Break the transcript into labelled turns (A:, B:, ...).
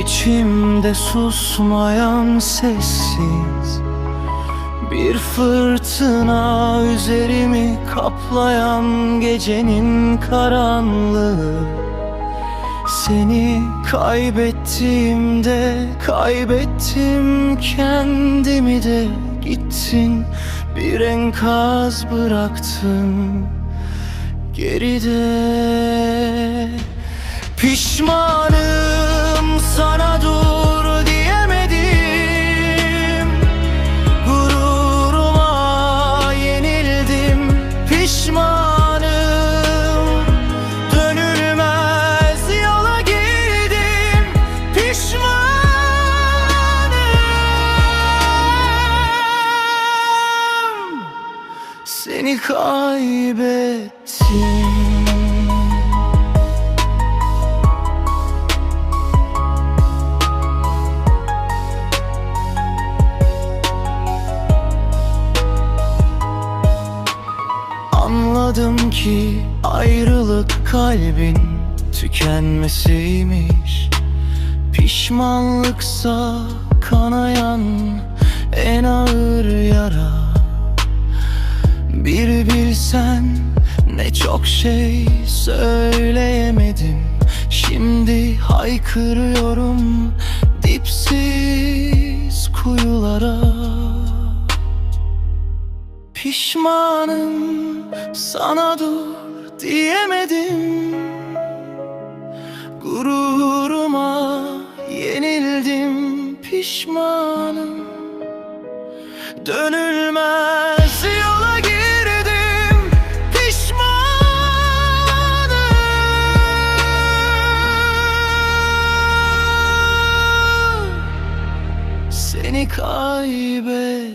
A: İçimde susmayan sessiz Bir fırtına üzerimi kaplayan gecenin karanlığı. Seni kaybettiğimde kaybettim kendimi de Gittin. Bir enkaz bıraktın geride. Pişmanım Seni kaybettim. Anladım ki ayrılık kalbin tükenmesiymiş. Pişmanlıksa kanayan en ağır yara Bir bilsen ne çok şey söyleyemedim. Şimdi haykırıyorum dipsiz kuyulara. Pişmanım sana dur diyemedim. Gururuma yenildim pişmanım. Dönülmez kaybettim